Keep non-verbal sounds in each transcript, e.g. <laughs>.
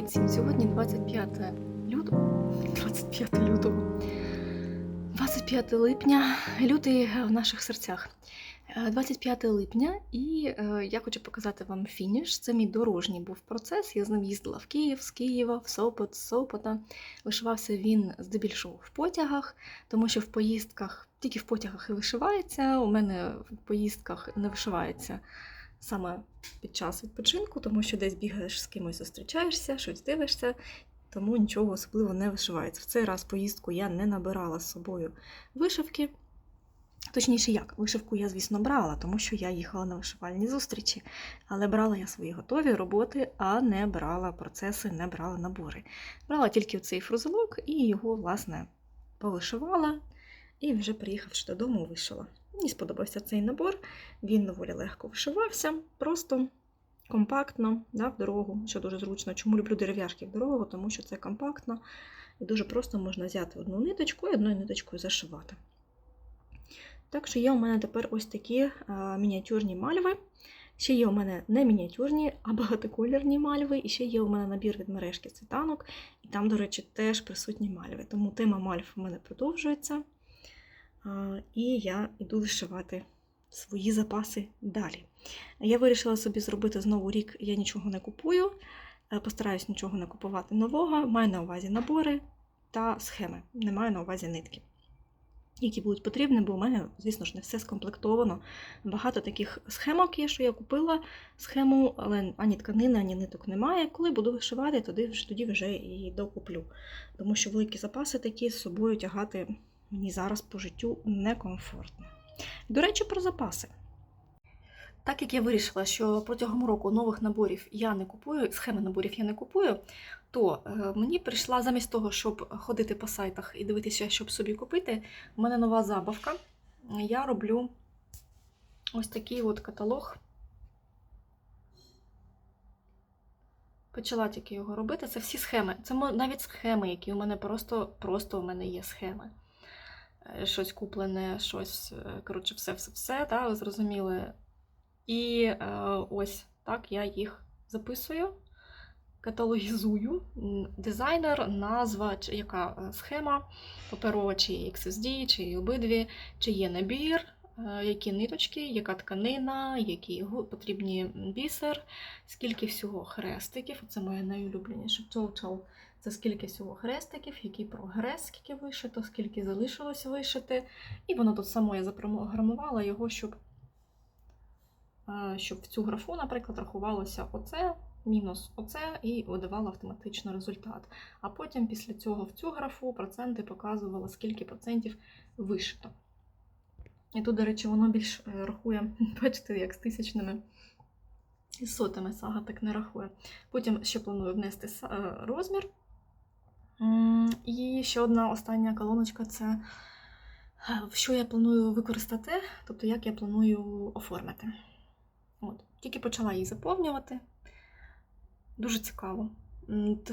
Привіт всім! Сьогодні 25 лютого. <laughs> 25 лютого. 25 липня. Лютий в наших серцях. Е, 25 липня, і е, я хочу показати вам фініш. Це мій дорожній був процес. Я з ним їздила в Київ, з Києва, в Сопот, з Сопота. Вишивався він здебільшого в потягах, тому що в поїздках, тільки в потягах і вишивається. У мене в поїздках не вишивається саме під час відпочинку, тому що десь бігаєш з кимось, зустрічаєшся, щось дивишся, тому нічого особливо не вишивається. В цей раз поїздку я не набирала з собою вишивки. Точніше, як, вишивку я, звісно, брала, тому що я їхала на вишивальні зустрічі, але брала я свої готові роботи, а не брала процеси, не брала набори. Брала тільки цей фрузелок і його, власне, повишивала, і вже приїхавши додому, вишила. Мені сподобався цей набор, він доволі легко вишивався, просто компактно, да, в дорогу, що дуже зручно. Чому люблю дерев'яшки в дорогу? Тому що це компактно і дуже просто можна взяти одну ниточку і одною ниточкою зашивати. Так що є у мене тепер ось такі а, мініатюрні мальви. Ще є у мене не мініатюрні, а багатоколірні мальви, і ще є у мене набір від мережки цвітанок, і там, до речі, теж присутні мальви. Тому тема мальв у мене продовжується. І я йду вишивати свої запаси далі. Я вирішила собі зробити знову рік, я нічого не купую, е, постараюсь нічого не купувати нового. Маю на увазі набори та схеми, не маю на увазі нитки. Які будуть потрібні, бо у мене, звісно ж, не все скомплектовано. Багато таких схемок є, що я купила схему, але ані тканини, ані ниток немає. Коли буду вишивати, тоді, вже- тоді вже і докуплю. Тому що великі запаси такі з собою тягати мені зараз по життю некомфортно. До речі, про запаси. Так як я вирішила, що протягом року нових наборів я не купую, схеми наборів я не купую, то е, мені прийшла замість того, щоб ходити по сайтах і дивитися, щоб собі купити, у мене нова забавка. Я роблю ось такий от каталог. Почала тільки його робити. Це всі схеми. Це навіть схеми, які у мене просто, просто у мене є схеми. Е, Щось куплене, щось, е, коротше, все-все-все, ви зрозуміли. І е, ось так я їх записую, каталогізую. Дизайнер, назва, чи яка е, схема, паперова, чи XSD, чи обидві, чи є набір, які ниточки, яка тканина, гу- потрібні бісер, скільки всього хрестиків. Це моє найулюбленіше total. Це скільки всього хрестиків, який прогрес, скільки вишито, скільки залишилось вишити. І воно тут само я запрограмувала його, щоб е, щоб в цю графу, наприклад, рахувалося оце, мінус оце, і видавало автоматично результат. А потім після цього в цю графу проценти показувало, скільки процентів вишито. І тут, до речі, воно більш е, рахує, <laughs> бачите, як з тисячними і сотими сага так не рахує. Потім ще планую внести е, розмір. І ще одна остання колоночка це е, що я планую використати, тобто як я планую оформити. От. Тільки почала її заповнювати. Дуже цікаво.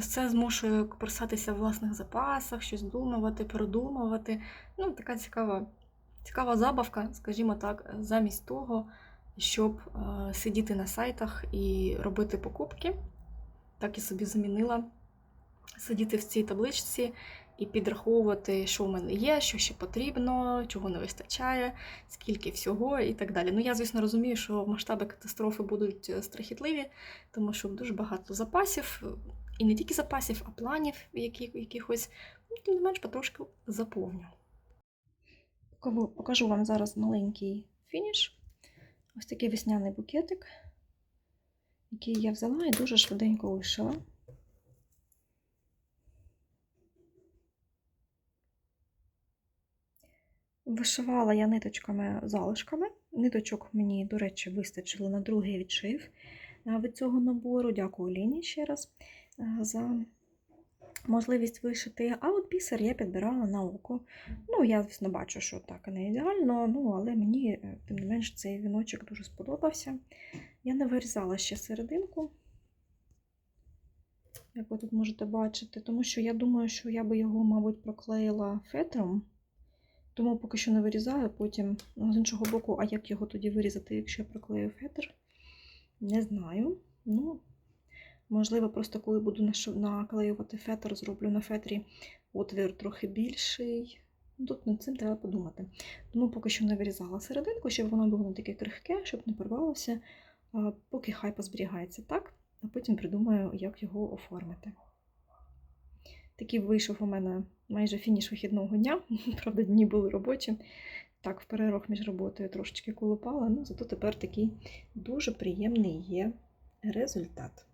Це змушує персатися в власних запасах, щось думати, продумувати. Ну, така цікава, цікава забавка, скажімо так, замість того, щоб е, сидіти на сайтах і робити покупки. Так і собі замінила сидіти в цій табличці і підраховувати, що в мене є, що ще потрібно, чого не вистачає, скільки всього і так далі. Ну, я, звісно, розумію, що масштаби катастрофи будуть е, страхітливі, тому що дуже багато запасів, і не тільки запасів, а планів якихось, ну, тим не менш, потрошки заповню. Покажу вам зараз маленький фініш. Ось такий весняний букетик, який я взяла і дуже швиденько вишила. Вишивала я ниточками залишками. Ниточок мені, до речі, вистачило на другий відшив від цього набору. Дякую Ліні ще раз за можливість вишити. А от бісер я підбирала на око. Ну, я, звісно, бачу, що так не ідеально, ну, але мені, е, тим не менш, цей віночок дуже сподобався. Я не вирізала ще серединку, як ви тут можете бачити, тому що я думаю, що я би його, мабуть, проклеїла фетром. Тому поки що не вирізаю, потім ну, з іншого боку, а як його тоді вирізати, якщо я проклею фетр? Не знаю. Ну, Можливо, просто коли буду наклеювати фетр, зроблю на фетрі отвір трохи більший. Ну, Тут над цим треба подумати. Тому поки що не вирізала серединку, щоб воно було не таке крихке, щоб не порвалося, поки хай позберігається так, а потім придумаю, як його оформити. Такий вийшов у мене майже фініш вихідного дня. <laughs> Правда, дні були робочі. Так, в перерог між роботою трошечки колопала, ну зато тепер такий дуже приємний є результат.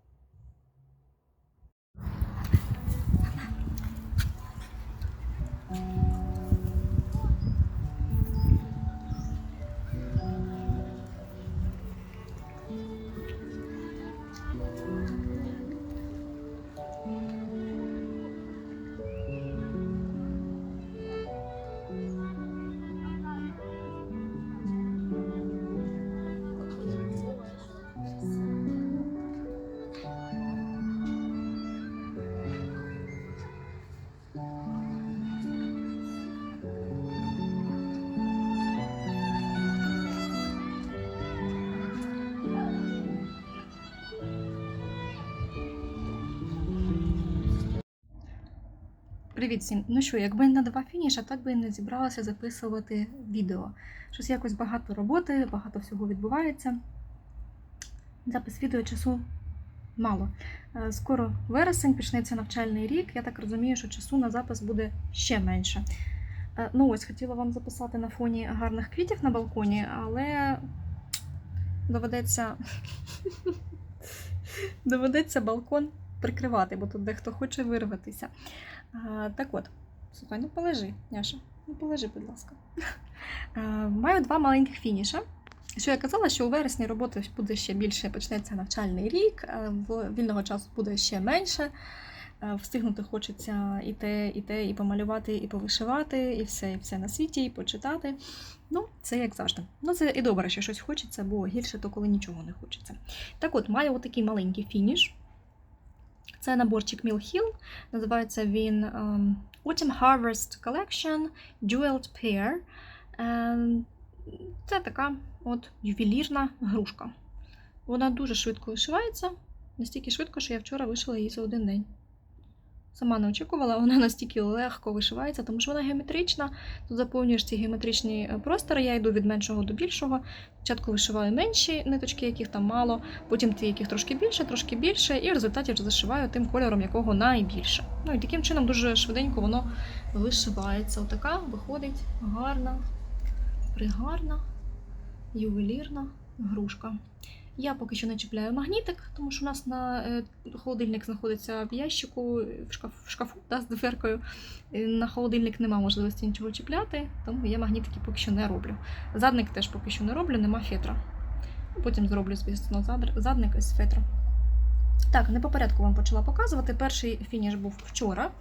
Привіт всім! Ну що, якби не два фініша, так би і не зібралася записувати відео. Щось якось багато роботи, багато всього відбувається. Запис відео часу мало. Е, Скоро вересень, почнеться навчальний рік. Я так розумію, що часу на запис буде ще менше. Е, Ну ось, хотіла вам записати на фоні гарних квітів на балконі, але доведеться, <laughs> доведеться балкон прикривати, бо тут дехто хоче вирватися. Так от, слухай, ну полежи, Няша, ну полежи, будь ласка. <laughs> Маю два маленьких фініша. Що я казала, що у вересні роботи буде ще більше, почнеться навчальний рік, вільного часу буде ще менше. Встигнути хочеться і те, і те, і помалювати, і повишивати, і все, і все на світі, і почитати. Ну, це як завжди. Ну, це і добре, що щось хочеться, бо гірше то коли нічого не хочеться. Так от, маю отакий маленький фініш. Це наборчик Mill Hill. Називається він ем, Autumn Harvest Collection Jeweled Pair. Ем, Це така от ювелірна грушка. Вона дуже швидко вишивається, настільки швидко, що я вчора вишила її за один день. Сама не очікувала, вона настільки легко вишивається, тому що вона геометрична. Тут заповнюєш ці геометричні е, простори. Я йду від меншого до більшого. Спочатку вишиваю менші ниточки, яких там мало, потім ті, яких трошки більше, трошки більше, і в результаті вже зашиваю тим кольором, якого найбільше. Ну і таким чином дуже швиденько воно вишивається. Отака виходить гарна, пригарна, ювелірна грушка. Я поки що не чіпляю магнітик, тому що у нас на е, холодильник знаходиться в ящику в шкаф, в шкафу та, з дверкою. Е, На холодильник нема можливості нічого чіпляти, тому я магнітики поки що не роблю. Задник теж поки що не роблю, нема фетра. Потім зроблю, звісно, задник із фетра. Так, не по порядку вам почала показувати. Перший фініш був вчора.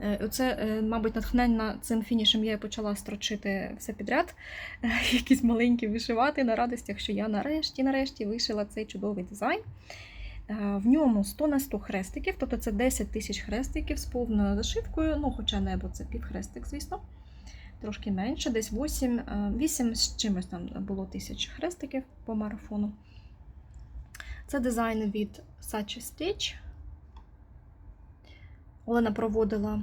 Е, Оце, е, мабуть, натхненна цим фінішем я почала строчити все підряд, <laughs> якісь маленькі вишивати на радостях, що я нарешті, нарешті вишила цей чудовий дизайн. Е, В ньому 100 на 100 хрестиків, тобто це 10 тисяч хрестиків з повною зашивкою, ну, хоча небо це півхрестик, звісно. Трошки менше, десь 8, е, 8 з чимось там було тисяч хрестиків по марафону. Це дизайн від Sachi Stitch. Олена проводила,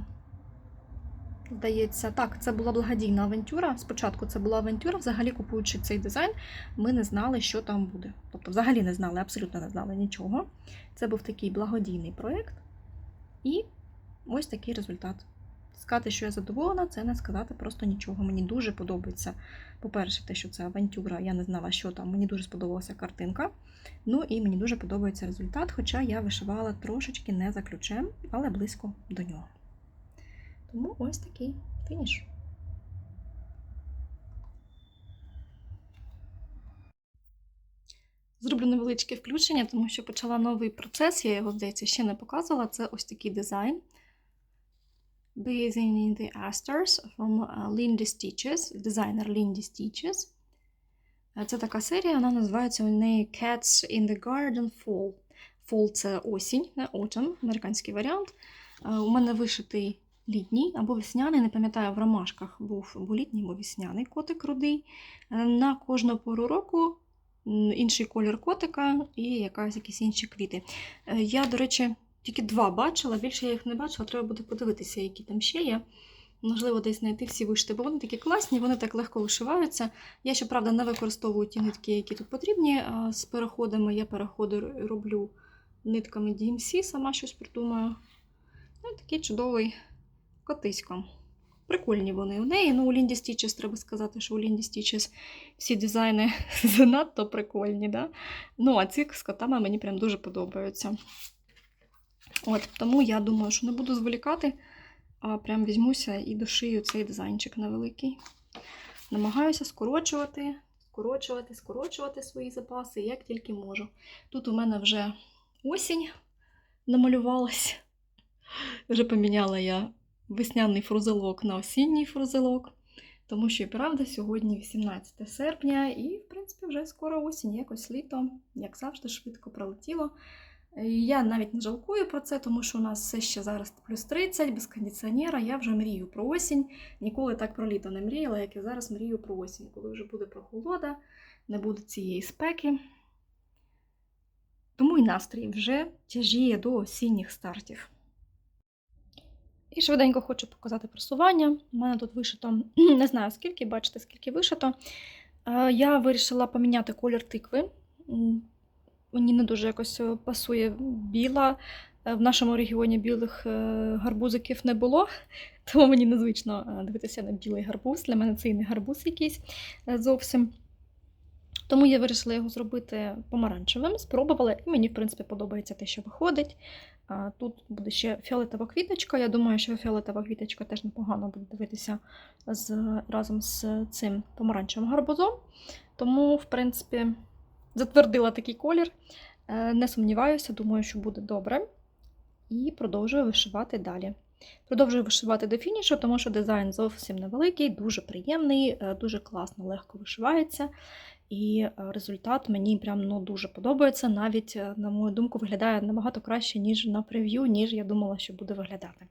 здається, так, це була благодійна авантюра. Спочатку це була авантюра. Взагалі, купуючи цей дизайн, ми не знали, що там буде. Тобто, взагалі не знали, абсолютно не знали нічого. Це був такий благодійний проєкт. І ось такий результат. Сказати, що я задоволена, це не сказати просто нічого. Мені дуже подобається. По-перше, те, що це авантюра, я не знала, що там. Мені дуже сподобалася картинка. Ну і мені дуже подобається результат, хоча я вишивала трошечки не за ключем, але близько до нього. Тому ось такий фініш. Зроблю невеличке включення, тому що почала новий процес, я його, здається, ще не показувала. Це ось такий дизайн. Bathing in the Asters from uh, Lindy Stitches, дизайнер Lindy Stitches. Е, Це така серія, вона називається у неї Cats in the Garden Fall. Fall це осінь, не autumn, американський варіант. Е, У мене вишитий літній або весняний, не пам'ятаю, в ромашках був або літній, або весняний котик рудий. Е, На кожну пору року інший колір котика і якась, якісь інші квіти. Е, Я, до речі, тільки два бачила, більше я їх не бачила, треба буде подивитися, які там ще є. Можливо, десь знайти всі вишити, бо вони такі класні, вони так легко вишиваються. Я, щоправда, не використовую ті нитки, які тут потрібні. З переходами я переходи роблю нитками DMC, сама щось придумаю. Ну, такий чудовий котисько. Прикольні вони у неї. Ну, у Лінді Стічес треба сказати, що у Лінді Стічес всі дизайни <laughs> занадто прикольні. Да? Ну, а ці з котами мені прям дуже подобаються. От, тому я думаю, що не буду зволікати, а прям візьмуся і дошию цей дизайнчик невеликий. Намагаюся скорочувати, скорочувати, скорочувати свої запаси, як тільки можу. Тут у мене вже осінь намалювалась. Вже поміняла я весняний фрузелок на осінній фрузелок. Тому що і правда, сьогодні 18 серпня, і, в принципі, вже скоро осінь, якось літо, як завжди, швидко пролетіло. І Я навіть не жалкую про це, тому що у нас все ще зараз плюс 30, без кондиціонера. Я вже мрію про осінь. Ніколи так про літо не мріяла, як і зараз мрію про осінь, коли вже буде прохолода, не буде цієї спеки. Тому і настрій вже тяжіє до осінніх стартів. І швиденько хочу показати просування. У мене тут вишито, <clears throat> не знаю скільки, бачите, скільки вишито. Е, Я вирішила поміняти колір тикви. Мені не дуже якось е, пасує біла. Е, В нашому регіоні білих е, гарбузиків не було, <laughs> тому мені незвично дивитися на білий гарбуз. Для мене це і не гарбуз якийсь зовсім. Тому я вирішила його зробити помаранчевим, спробувала, і мені, в принципі, подобається те, що виходить. Тут буде ще фіолетова квіточка. Я думаю, що фіолетова квіточка теж непогано буде дивитися з, разом з цим помаранчевим гарбузом. Тому, в принципі, затвердила такий колір. Е, Не сумніваюся, думаю, що буде добре. І продовжую вишивати далі. Продовжую вишивати до фінішу, тому що дизайн зовсім невеликий, дуже приємний, е, дуже класно, легко вишивається. І е, результат мені прям ну, дуже подобається. Навіть, на мою думку, виглядає набагато краще, ніж на прев'ю, ніж я думала, що буде виглядати.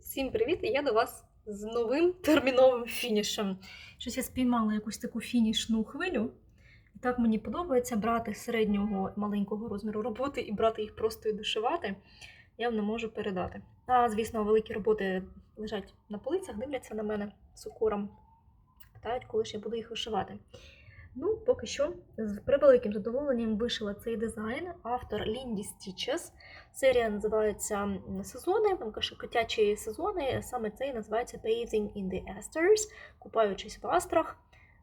Всім привіт! І я до вас з новим терміновим фінішем. Щось я спіймала якусь таку фінішну хвилю. І так мені подобається брати середнього маленького розміру роботи і брати їх просто і дошивати. Я не можу передати. А, звісно, великі роботи лежать на полицях, дивляться на мене з укором, питають, коли ж я буду їх вишивати. Ну, поки що, з превеликим задоволенням вишила цей дизайн. Автор Лінді Stitches. Серія називається Сезони, там каже, котячі сезони. Саме цей називається Bathing in the Asters, купаючись в астрах.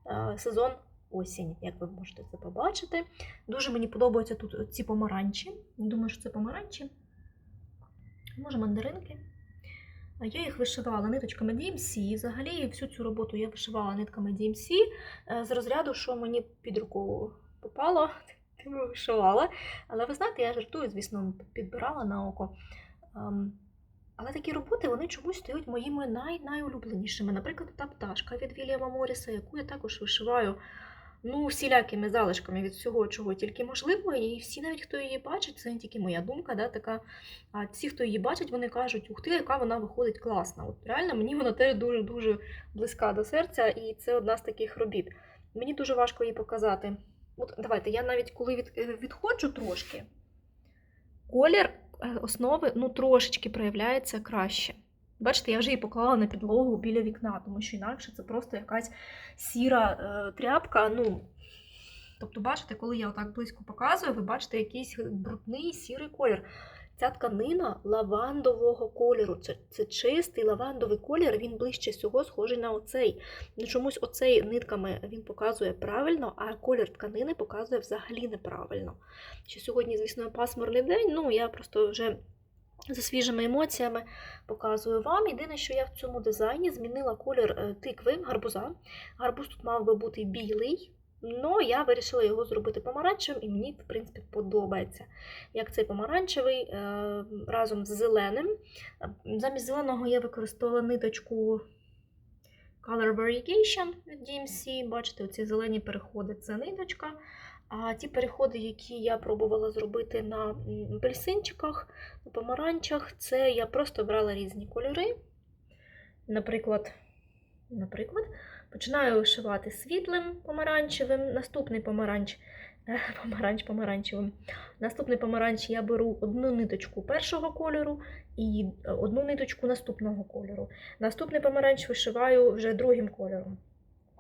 Е, Сезон осінь, як ви можете це побачити. Дуже мені подобаються тут ці помаранчі. Думаю, що це помаранчі. Може, мандаринки. Я їх вишивала ниточками DMC. Взагалі всю цю роботу я вишивала нитками DMC е, з розряду, що мені під руку попало, <laughs> тим вишивала. Але ви знаєте, я жартую, звісно, підбирала на око. Ем, Але такі роботи вони чомусь стають моїми най- найулюбленішими. Наприклад, та пташка від Вільяма Моріса, яку я також вишиваю ну, всілякими залишками від всього, чого тільки можливо. І всі, навіть хто її бачить, це не тільки моя думка, да, така. А ті, хто її бачить, вони кажуть, ух ти, яка вона виходить класна. От реально мені вона теж дуже-дуже близька до серця, і це одна з таких робіт. Мені дуже важко її показати. От давайте, я навіть коли від, е, відходжу трошки, колір е, основи ну, трошечки проявляється краще. Бачите, я вже її поклала на підлогу біля вікна, тому що інакше це просто якась сіра е, тряпка. Ну, тобто, бачите, коли я отак близько показую, ви бачите якийсь брудний сірий колір. Ця тканина лавандового кольору. Це, це чистий лавандовий колір, він ближче всього схожий на оцей. Ну, чомусь оцей нитками він показує правильно, а колір тканини показує взагалі неправильно. Що сьогодні, звісно, пасмурний день, ну я просто вже за свіжими емоціями показую вам. Єдине, що я в цьому дизайні змінила колір е, тикви гарбуза. Гарбуз тут мав би бути білий. але я вирішила його зробити помаранчевим, і мені, в принципі, подобається. Як цей помаранчевий е, разом з зеленим. Замість зеленого я використовувала ниточку Color Variegation від DMC. Бачите, оці зелені переходи це ниточка. А ті переходи, які я пробувала зробити на апельсинчиках, на помаранчах, це я просто брала різні кольори. Наприклад, наприклад, Починаю вишивати світлим помаранчевим, наступний помаранч, <laughs> е, помаранч помаранчевим. Наступний помаранч я беру одну ниточку першого кольору і е, одну ниточку наступного кольору. Наступний помаранч вишиваю вже другим кольором.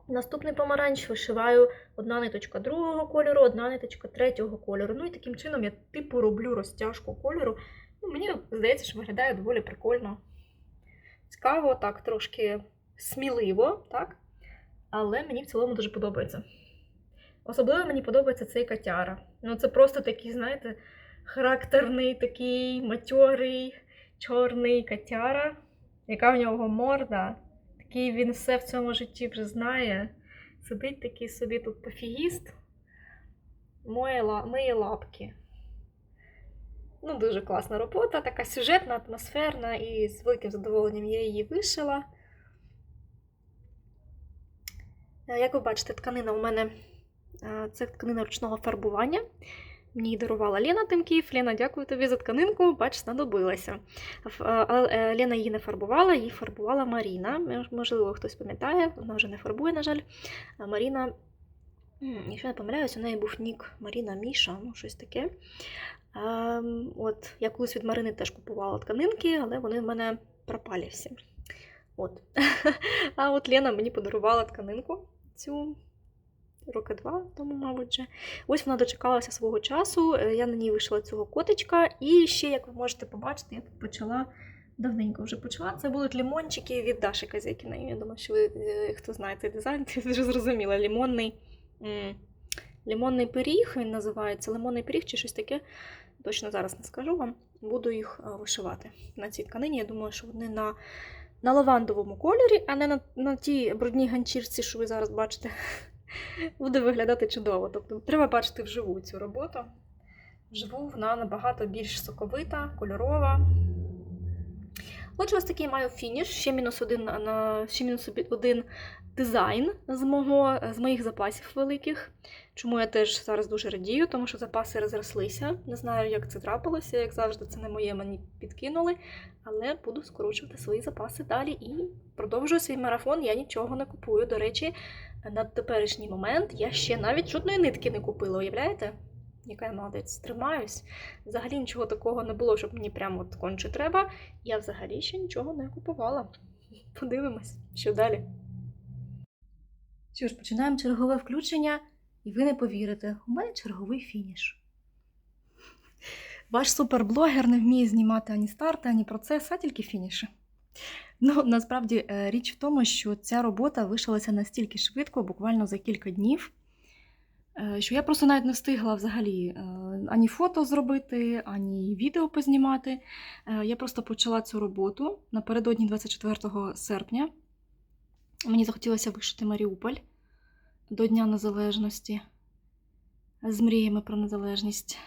Наступний помаранч вишиваю одна ниточка другого кольору, одна ниточка третього кольору. Ну і таким чином я типу роблю розтяжку кольору. Ну, мені здається, що виглядає доволі прикольно. Цікаво, так, трошки сміливо, так? Але мені в цілому дуже подобається. Особливо мені подобається цей котяра. Ну, це просто такий, знаєте, характерний, такий матьорий, чорний котяра, яка в нього морда. Такий він все в цьому житті вже знає. Сидить такий собі тут пофігіст, моє, миє лапки. Ну, дуже класна робота, така сюжетна, атмосферна, і з великим задоволенням я її вишила. Е, Як ви бачите, тканина у мене е, це тканина ручного фарбування. Мені дарувала Лена Тимків. Лена, дякую тобі за тканинку, бач, знадобилася. Е, Лена її не фарбувала, її фарбувала Маріна. Можливо, хтось пам'ятає, вона вже не фарбує, на жаль. Маріна, якщо не помиляюсь, у неї був нік Маріна Міша, ну щось таке. От, я колись від Марини теж купувала тканинки, але вони в мене пропалі всі. От. <laughs> А от Лена мені подарувала тканинку цю роки два тому, мабуть. Вже. Ось вона дочекалася свого часу. е, Я на ній вишила цього котичка. І ще, як ви можете побачити, я почала. Давненько вже почала. Це будуть лімончики від Даші Казякіної. Я думаю, що ви, е, хто знає цей дизайн, <laughs> ти вже зрозуміла. Лімонний, лімонний пиріг, він називається. Лимонний пиріг чи щось таке. Точно зараз не скажу вам. Буду їх е, вишивати на цій тканині. Я думаю, що вони на, на лавандовому кольорі, а не на, на тій брудній ганчірці, що ви зараз бачите. Буде виглядати чудово. Тобто треба бачити вживу цю роботу. Вживу вона набагато більш соковита, кольорова. Отже, ось такий маю фініш. Ще мінус один, на, ще мінус один дизайн з, мого, з моїх запасів великих. Чому я теж зараз дуже радію, тому що запаси розрослися. Не знаю, як це трапилося, як завжди, це не моє мені підкинули. Але буду скорочувати свої запаси далі і продовжую свій марафон. Я нічого не купую. До речі, на теперішній момент я ще навіть жодної нитки не купила, уявляєте? Яка я молодець, тримаюсь. Взагалі нічого такого не було, щоб мені прямо от конче треба. Я взагалі ще нічого не купувала. <laughs> Подивимось, що далі. Що ж, починаємо чергове включення, і ви не повірите, у мене черговий фініш. Ваш суперблогер не вміє знімати ані старти, ані процес, а тільки фініші. Ну, насправді е, річ в тому, що ця робота вишилася настільки швидко, буквально за кілька днів, е, що я просто навіть не встигла взагалі е, ані фото зробити, ані відео познімати. Я просто почала цю роботу напередодні 24 серпня. Мені захотілося вишити Маріуполь до Дня Незалежності з мріями про незалежність.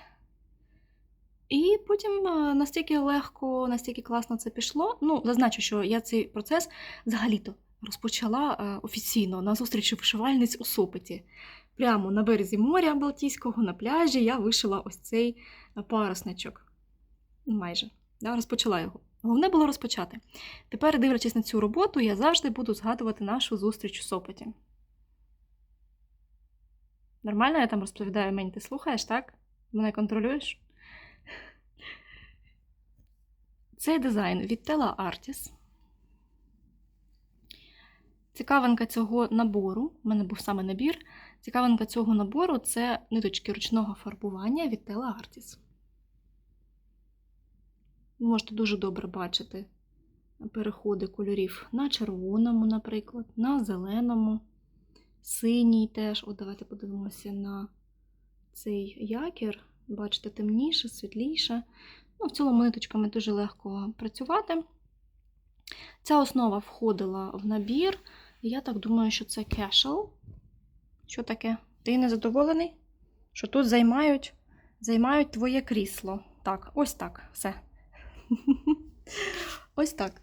І потім е, настільки легко, настільки класно це пішло. Ну, зазначу, що я цей процес взагалі-то розпочала е, офіційно на зустрічі вишивальниць у Сопоті. Прямо на березі моря Балтійського, на пляжі, я вишила ось цей е, парусничок. Майже. Да, розпочала його. Головне було розпочати. Тепер, дивлячись на цю роботу, я завжди буду згадувати нашу зустріч у Сопоті. Нормально я там розповідаю мені, ти слухаєш, так? Мене контролюєш? Цей дизайн від Tela Artis. Цікавинка цього набору, у мене був саме набір. Цікавинка цього набору це ниточки ручного фарбування від Tela Artis. Ви можете дуже добре бачити переходи кольорів на червоному, наприклад, на зеленому, синій теж. От давайте подивимося на цей якір. Бачите, темніше, світліше. Ну, в цілому ниточками дуже легко працювати. Ця основа входила в набір. Я так думаю, що це кешел. Що таке? Ти не задоволений? Що тут займають, займають твоє крісло. Так, ось так, все. <laughs> Ось так.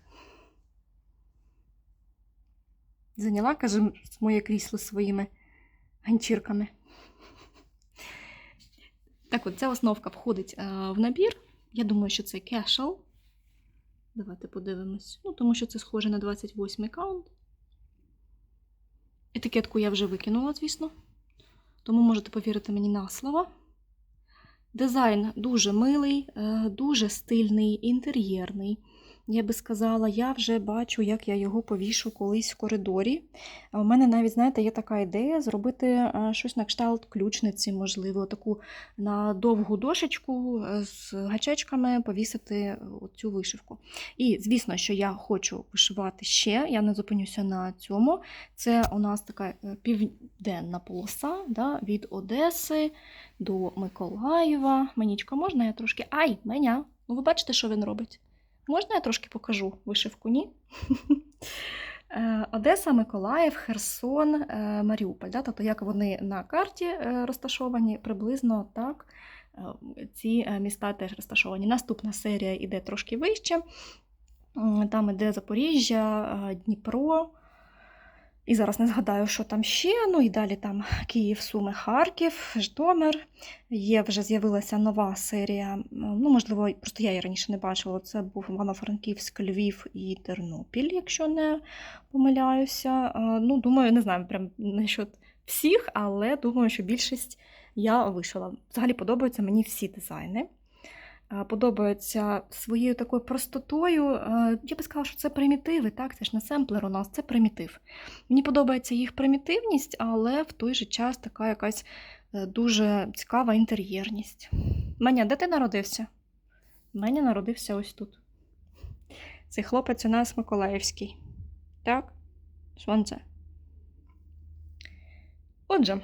Зайняла, каже, моє крісло своїми ганчірками. Так от, ця основка входить е, в набір. Я думаю, що це кешел. Давайте подивимось. Ну, тому що це схоже на 28 каунт. Етикетку я вже викинула, звісно. Тому можете повірити мені на слово. Дизайн дуже милий, е, дуже стильний, інтер'єрний. Я би сказала, я вже бачу, як я його повішу колись в коридорі. У мене навіть, знаєте, є така ідея зробити е, щось на кшталт ключниці, можливо, таку на довгу дошечку е, з гачечками повісити цю вишивку. І, звісно, що я хочу вишивати ще, я не зупинюся на цьому. Це у нас така е, південна полоса да, від Одеси до Миколаєва. Манічка, можна я трошки. Ай, меня! Ну, ви бачите, що він робить? Можна я трошки покажу вишивку? Ні? <laughs> Е, Одеса, Миколаїв, Херсон, е, Маріуполь. Да? Тобто, як вони на карті е, розташовані, приблизно так ці міста теж розташовані. Наступна серія йде трошки вище. Там іде Запоріжжя, Дніпро. І зараз не згадаю, що там ще. Ну і далі там Київ, Суми, Харків, Житомир. Є вже з'явилася нова серія. Ну, можливо, просто я її раніше не бачила. Це був Івано-Франківськ, Львів і Тернопіль, якщо не помиляюся. Ну, думаю, не знаю прям насчет всіх, але думаю, що більшість я вишила. Взагалі подобаються мені всі дизайни. А, Подобаються своєю такою простотою. Я би сказала, що це примітиви, так? Це ж не семплер у нас, це примітив. Мені подобається їх примітивність, але в той же час така якась е, дуже цікава інтер'єрність. Маня, де ти народився? Меня народився ось тут. Цей хлопець у нас Миколаївський. Так? Сонце. Отже,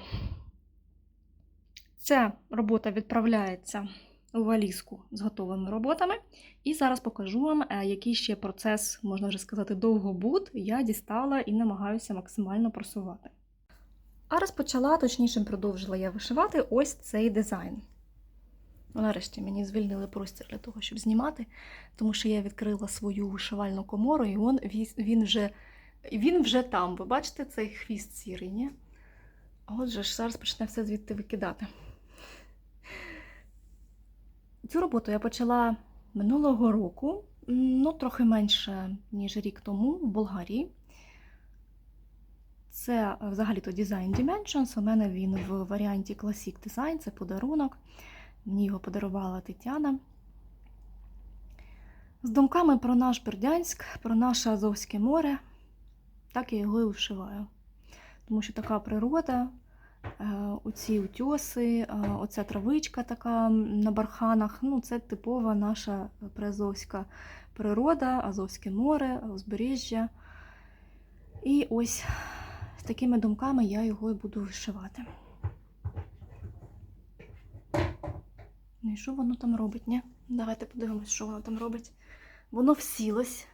ця робота відправляється валізку з готовими роботами. І зараз покажу вам, е, який ще процес, можна вже сказати, довгобуд я дістала і намагаюся максимально просувати. А розпочала, точніше, продовжила я вишивати ось цей дизайн. Нарешті мені звільнили простір для того, щоб знімати, тому що я відкрила свою вишивальну комору, і он, він, вже, він вже там. Ви бачите цей хвіст сірий, ні? Отже ж, зараз почне все звідти викидати. Цю роботу я почала минулого року, ну, трохи менше, ніж рік тому, в Болгарії. Це е, взагалі-то Design Dimensions. У мене він в варіанті Classic Design, це подарунок. Мені його подарувала Тетяна. З думками про наш Бердянськ, про наше Азовське море. Так я його і вишиваю. Тому що така природа, оці утьоси, е, оця травичка така на барханах. Ну, це типова наша приазовська природа, Азовське море, узбережжя. І ось з такими думками я його і буду вишивати. Ну і що воно там робить, ні? Давайте подивимось, що воно там робить. Воно всілось.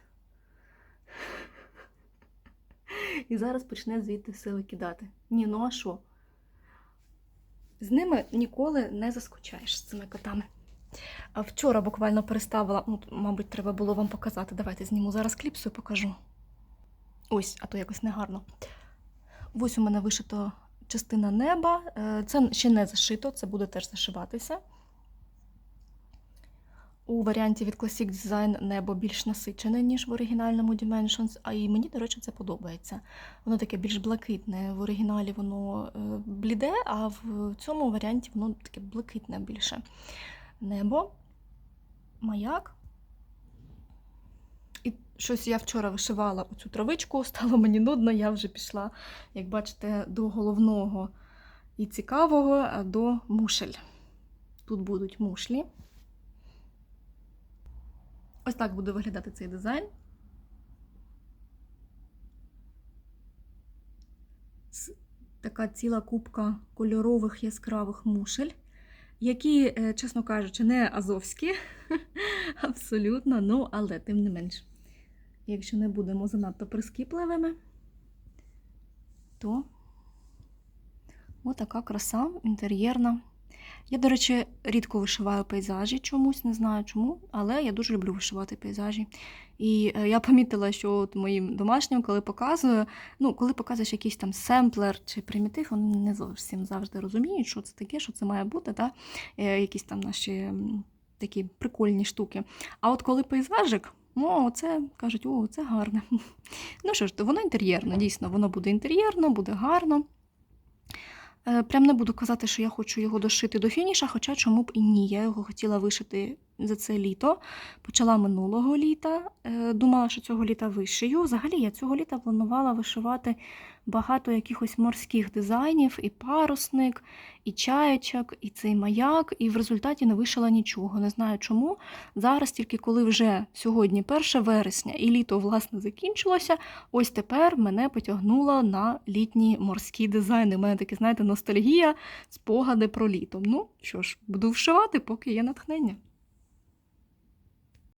І зараз почне звідти все викидати. Ні, ну а що? З ними ніколи не заскучаєш з цими котами. Вчора буквально переставила, ну, мабуть, треба було вам показати. Давайте зніму зараз кліпсу і покажу. Ось, а то якось негарно. Ось у мене вишито частина неба. Е, Це ще не зашито, це буде теж зашиватися. У варіанті від Classic Design небо більш насичене, ніж в оригінальному Dimensions, а і мені, до речі, це подобається. Воно таке більш блакитне. В оригіналі воно е, бліде, а в цьому варіанті воно таке блакитне більше. Небо, маяк. І щось я вчора вишивала оцю травичку, <laughs> стало мені нудно, я вже пішла, як бачите, до головного і цікавого, до мушель. Тут будуть мушлі. Ось так буде виглядати цей дизайн. Така ціла купка кольорових яскравих мушель, які, е, чесно кажучи, не азовські, <laughs> абсолютно, ну, але тим не менш. Якщо не будемо занадто прискіпливими, то отака краса інтер'єрна. Я, до речі, рідко вишиваю пейзажі чомусь, не знаю чому, але я дуже люблю вишивати пейзажі. І е, я помітила, що от моїм домашнім, коли показую, ну, коли показуєш якийсь там семплер чи примітив, вони не зовсім завжди розуміють, що це таке, що це має бути, та? Е, якісь там наші такі прикольні штуки. А от коли пейзажик, О, це кажуть, о, це гарне. <laughs> Ну що ж, воно інтер'єрно, дійсно, воно буде інтер'єрно, буде гарно. Е, Прям не буду казати, що я хочу його дошити до фініша, хоча чому б і ні. Я його хотіла вишити за це літо. Почала минулого літа. е, Думала, що цього літа вишию. Взагалі, я цього літа планувала вишивати багато якихось морських дизайнів, і парусник, і чаєчок, і цей маяк, і в результаті не вишила нічого. Не знаю чому. Зараз, тільки коли вже сьогодні 1 вересня і літо власне закінчилося, ось тепер мене потягнуло на літні морські дизайни. У мене таке, знаєте, ностальгія, спогади про літо. Ну що ж, буду вшивати, поки є натхнення.